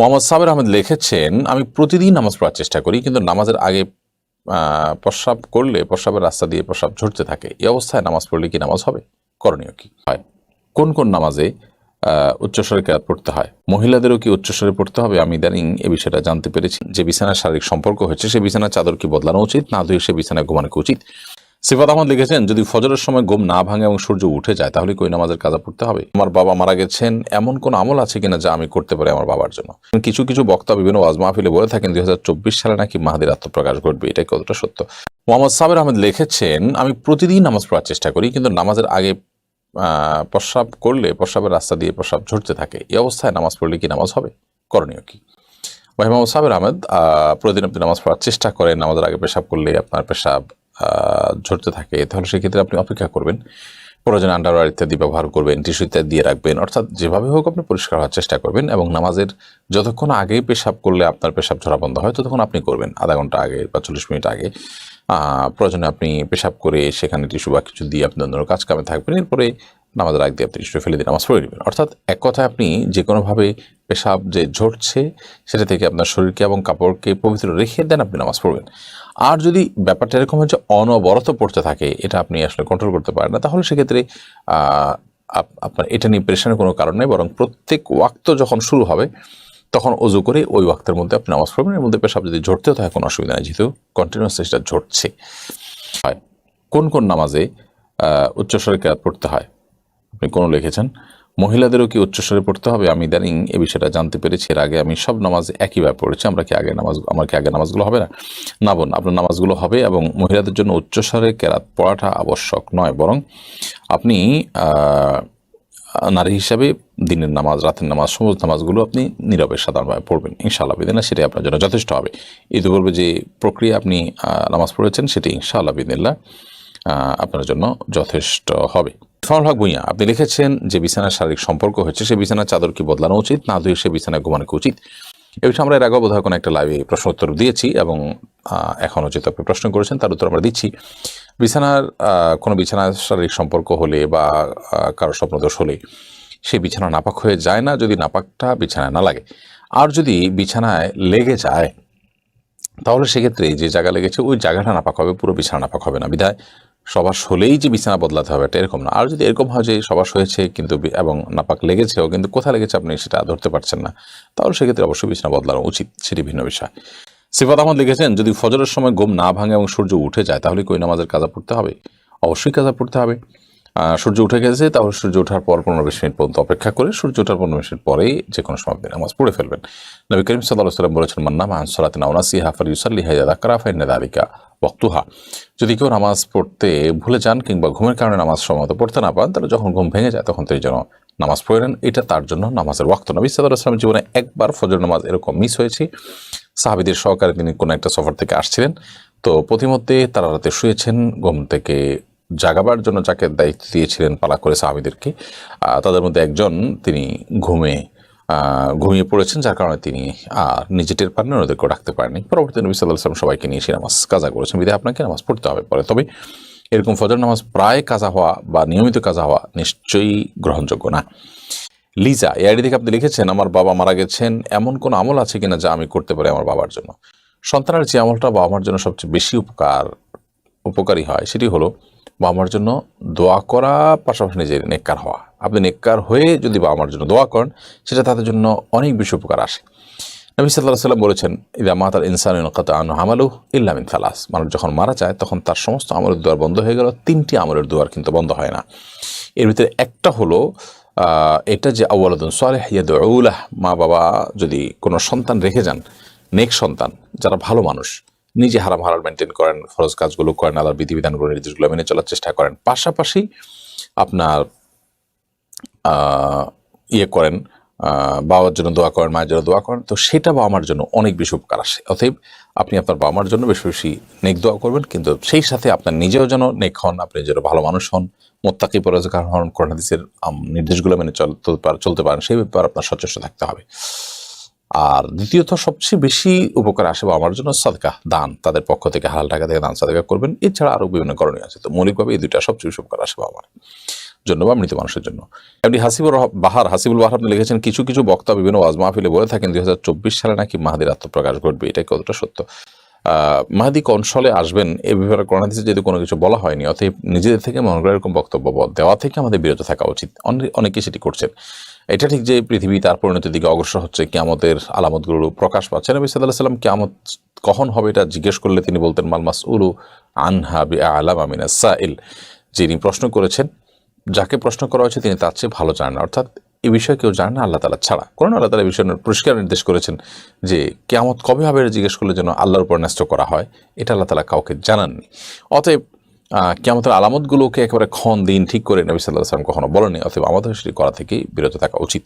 মোহাম্মদ সাবের আহমেদ লিখেছেন, আমি প্রতিদিন নামাজ পড়ার চেষ্টা করি, কিন্তু নামাজের আগে প্রস্রাব করলে, প্রস্রাবের রাস্তা দিয়ে প্রস্রাব ঝরতে থাকে। এই অবস্থায় নামাজ পড়লে কি নামাজ হবে? করণীয় কি? হয়। কোন কোন নামাজে উচ্চস্বরে কেরাত পড়তে হয়? মহিলাদেরও কি উচ্চস্বরে পড়তে হবে? আমি ইদানিং এ বিষয়টা জানতে পেরেছি। যে বিছানার শারীরিক সম্পর্ক হয়েছে, সে বিছানার চাদর কি বদলানো উচিত? না ধুয়ে সে বিছানায় ঘুমানো উচিত? সিফাত আহমদ লিখেছেন, যদি ফজরের সময় ঘুম না ভাঙে এবং সূর্য উঠে যায়, তাহলে কি ওই নামাজের কাজা পড়তে হবে? আমার বাবা মারা গেছেন, এমন কোন আমল আছে কিনা যা আমি করতে পারি আমার বাবার জন্য? কিছু কিছু বক্তা বিভিন্ন ওয়াজ মাহফিলে বলে থাকেন দু হাজার চব্বিশ সালে নাকি মাহাদির আত্মপ্রকাশ ঘটবে? এটা কতটা সত্য? মোহাম্মদ সাবের আহমেদ লিখেছেন, আমি প্রতিদিন নামাজ পড়ার চেষ্টা করি, কিন্তু নামাজের আগে প্রস্রাব করলে, প্রস্রাবের রাস্তা দিয়ে প্রস্রাব ঝরতে থাকে। এই অবস্থায় নামাজ পড়লে কি নামাজ হবে? করণীয় কি? মোহাম্মদ সাবের আহমেদ প্রতিদিন আপনি নামাজ পড়ার চেষ্টা করেন, নামাজের আগে পেশাব করলে আপনার পেশাব ঝরতে থাকে, তাহলে সেক্ষেত্রে আপনি অপেক্ষা করবেন। প্রয়োজনে আন্ডারওয়ার ইত্যাদি ব্যবহার করবেন টিস্যু ইত্যাদি দিয়ে রাখবেন, অর্থাৎ যেভাবে হোক আপনি পরিষ্কার হওয়ার চেষ্টা করবেন এবং নামাজের যতক্ষণ আগে পেশাব করলে আপনার পেশাব ঝরা বন্ধ হয়, ততক্ষণ আপনি করবেন, আধা ঘণ্টা আগে বা চল্লিশ মিনিট আগে। প্রয়োজনে আপনি পেশাব করে সেখানে টিস্যু বা কিছু দিয়ে আপনি অন্য কাজ কামে থাকবেন, এরপরে নামাজের আগ দিয়ে আপনি টিস্যু ফেলে দিয়ে নামাজ পড়ে নেবেন। অর্থাৎ এক কথায় আপনি যে কোনোভাবে পেশাব যে ঝরছে, সেটা থেকে আপনার শরীরকে এবং কাপড়কে পবিত্র রেখে দেন, আপনি নামাজ পড়বেন। আর যদি ব্যাপারটা এরকম হচ্ছে অনবরত পড়তে থাকে, এটা আপনি আসলে কন্ট্রোল করতে পারেন না, তাহলে সেক্ষেত্রে আপ- আপনার এটা নিয়ে প্রেশানের কোনো কারণ নেই, বরং প্রত্যেক ওয়াক্ত যখন শুরু হবে, তখন অজু করে ওই ওয়াক্তের মধ্যে আপনি নামাজ পড়বেন, এর মধ্যে পেশাব যদি ঝরতেও থাকে, কোনো অসুবিধা নেই, যেহেতু কন্টিনিউয়াস সেটা ঝরছে। হয়, কোন কোন নামাজে উচ্চস্বরে কেরাত পড়তে হয়? আপনি কোনো লিখেছেন? মহিলাদেরও কি উচ্চস্বরে পড়তে হবে? আমি ইদানিং এ বিষয়টা জানতে পেরেছি। এর আগে আমি সব নামাজ একইভাবে পড়েছি। আমরা কি আগে নামাজ আমার কি আগে নামাজগুলো হবে না? না বোন, আপনার নামাজগুলো হবে এবং মহিলাদের জন্য উচ্চস্বরে কেরাত পড়াটা আবশ্যক নয়। বরং আপনি নারী হিসাবে দিনের নামাজ, রাতের নামাজ, সমস্ত নামাজগুলো আপনি নীরবে সাধারণভাবে পড়বেন। ইনশাআল্লাহ বিদিনা সেটাই আপনার জন্য যথেষ্ট হবে। ঈদ পূর্বে যে প্রক্রিয়া আপনি নামাজ পড়েছেন সেটি ইনশাআল্লাহ বিদিল্লা আপনার জন্য যথেষ্ট হবে। ফরল হক ভুঁইয়া, আপনি লিখেছেন যে বিছানার শারীরিক সম্পর্ক হয়েছে সে বিছানার চাদর কি বদলানো উচিত, না ধুয়ে সে বিছানায় ঘুমানো উচিত। এ বিষয়ে আমরা এর আগে বোধহয় কোনো একটা লাইভে প্রশ্ন উত্তর দিয়েছি এবং এখনও যেহেতু আপনি প্রশ্ন করেছেন তার উত্তর আমরা দিচ্ছি। বিছানার কোনো বিছানার শারীরিক সম্পর্ক হলে বা কারও স্বপ্নদোষ হলে সে বিছানা নাপাক হয়ে যায় না, যদি নাপাকটা বিছানায় না লাগে। আর যদি বিছানায় লেগে যায়, তাহলে সেক্ষেত্রে যে জায়গা লেগেছে, ওই জায়গাটা নাপাক হবে, পুরো বিছানা নাপাক হবে না, বিধায় সবার হলেই যে বিছানা বদলাতে হবে, এটা এরকম না। আর যদি এরকম হয় যে সবার হয়েছে কিন্তু এবং নাপাক লেগেছেও, কিন্তু কোথায় লেগেছে আপনি সেটা ধরতে পারছেন না, তাহলে সেক্ষেত্রে অবশ্যই বিছানা বদলানো উচিত, সেটি ভিন্ন বিষয়। সিফাত আহমদ লিখেছেন, যদি ফজরের সময় ঘুম না ভাঙে এবং সূর্য উঠে যায়, তাহলে কই নামাজের কাজা পড়তে হবে? অবশ্যই কাজা পড়তে হবে। সূর্য উঠে গেছে, তাহলে সূর্য ওঠার পর পনেরো বিশ মিনিট পর্যন্ত অপেক্ষা করে সূর্য ওঠার পনেরো বিশ মিনিট পরেই যে কোনো সময় নামাজ পড়ে ফেলবেন। নবী করিম সাল্লাহ সাল্লাম বলেছেন মান্না মান সলাতে নাউনাসি হাফার ইউসাল্লি হাইয়া কারাফাই নেদারিকা বক্তুহা। যদি কেউ নামাজ পড়তে ভুলে যান কিংবা ঘুমের কারণে নামাজ সময়মতো পড়তে না পান, তাহলে যখন ঘুম ভেঙে যায় তখন তিনি যেন নামাজ পড়ে নেন। এটা তার জন্য নামাজের ওয়াক্ত। নবী সাল্লাহ আসলাম জীবনে একবার ফজর নামাজ এরকম মিস হয়েছে। সাহাবিদের সহকারে তিনি কোনো একটা সফর থেকে আসছিলেন। তো প্রতিমধ্যে তারা রাতে শুয়েছেন, ঘুম থেকে জাগাবার জন্য যাকে দায়িত্ব দিয়েছিলেন পালা করে সাহাবিদেরকে। তাদের মধ্যে একজন তিনি ঘুমে ঘুমিয়ে পড়েছেন, যার কারণে তিনি আর নিজে টের পারেন ওদেরকেও রাখতে পারেনি। পরবর্তী নবী সাল্লাহ সাল্লাম সবাইকে নিয়ে এসে নামাজ কাজা করেছেন। বিধায় আপনাকে নামাজ পড়তে হবে পরে। তবে এরকম ফজর নামাজ প্রায় কাজা হওয়া বা নিয়মিত কাজা হওয়া নিশ্চয়ই গ্রহণযোগ্য না। লিজা, এই আইডি থেকে আপনি লিখেছেন, আমার বাবা মারা গেছেন, এমন কোন আমল আছে কিনা যা আমি করতে পারি আমার বাবার জন্য? সন্তানের যে আমলটা বাবা মার জন্য সবচেয়ে বেশি উপকার, উপকারী হয়, সেটি হলো বাবা মার জন্য দোয়া করা, পাশাপাশি নিজের নেককার হওয়া। আপনি নেককার হয়ে যদি বাবা মার জন্য দোয়া করেন, সেটা তাদের জন্য অনেক বেশি উপকার আসে। নবী সাল্লাহ সাল্লাম বলেছেন, ইদা মাতার ইনসান আনু হামালু ইল্লামিন থালাস মানুষ যখন মারা যায়, তখন তার সমস্ত আমলের দুয়ার বন্ধ হয়ে গেল, তিনটি আমলের দুয়ার কিন্তু বন্ধ হয় না। এর ভিতরে একটা হলো এটা যে আউ্লাদুন সালেহ, ইয়াদউলাহ, মা বাবা যদি কোনো সন্তান রেখে যান, নেক সন্তান, যারা ভালো মানুষ, নিজে হারাম হারাল মেনটেন করেন, ফরজ কাজগুলো করেন, আল্লাহর বিধিবিধানগুলো, নির্দেশগুলো মেনে চলার চেষ্টা করেন। পাশাপাশি আপনার ইয়ে করেন বাবার জন্য দোয়া করেন, মায়ের জন্য দোয়া করেন, তো সেটা বাবা মার জন্য অনেক বেশি উপকার আসে। অতএব আপনি আপনার বাবা মার জন্য বেশি বেশি নেক দোয়া করবেন, কিন্তু সেই সাথে আপনার নিজেও যেন নেক হন, আপনি যেন ভালো মানুষ হন, মোত্তাকি পরোজগার হন, কোরআন হাদিসের নির্দেশগুলো মেনে চলতে পার- চলতে পারেন, সেই ব্যাপার আপনার সচেষ্ট থাকতে হবে। আর দ্বিতীয়ত, সবচেয়ে বেশি উপকার আসে বা জন্য সাদকা, দান, তাদের পক্ষ থেকে হালাল টাকা থেকে দান সাদকা করবেন। এছাড়া আরও বিভিন্ন করণীয় আছে, তো মৌলিকভাবে এই দুইটা সবচেয়ে বেশি উপকার আসে বা আমার জন্য বা মৃত মানুষের জন্য। এমনি হাসিবুর বাহার, হাসিবুল বাহার আপনি লিখেছেন, কিছু কিছু বক্তা বিভিন্ন ওয়াজ মাহফিলে বলে থাকেন, দুই হাজার চব্বিশ সালে নাকি মাহাদির আত্মপ্রকাশ ঘটবে। এটা কতটা সত্য? মাহাদি কনসলে আসবেন, এ ব্যাপারে করোনাদিসে যদি কোনো কিছু বলা হয়নি, অতএব নিজেদের থেকে মনে করে এরকম বক্তব্য দেওয়া থেকে আমাদের বিরত থাকা উচিত। অনে- অনেকে সেটি করছেন। এটা ঠিক যে পৃথিবী তার পরিণতির দিকে অগ্রসর হচ্ছে, কেয়ামতের আলামতগুলো প্রকাশ পাচ্ছে। নবী সাল্লাহ সাল্লাম কেয়ামত কখন হবে এটা জিজ্ঞেস করলে তিনি বলতেন মালমাস উলু আনহা বি আলাম আমিনা সাইল। যিনি প্রশ্ন করেছেন যাকে প্রশ্ন করা হয়েছে তিনি তার চেয়ে ভালো জানেন। অর্থাৎ এ বিষয়ে কেউ জানে না, আল্লাহ তালা ছাড়া। কোন আল্লাহ তালা বিষয় পরিষ্কার নির্দেশ করেছেন যে কেয়ামত কবে হবে জিজ্ঞেস করলে যেন আল্লাহর উপর ন্যস্ত করা হয়, এটা আল্লাহ তালা কাউকে জানাননি। অতএব কেমতের আলামতগুলোকে একেবারে ক্ষণ দিন ঠিক করে নবী সাল্লাহ সাল্লাম কখনো বলেনি অথবা আমাদের সেটি করা থেকেই বিরত থাকা উচিত।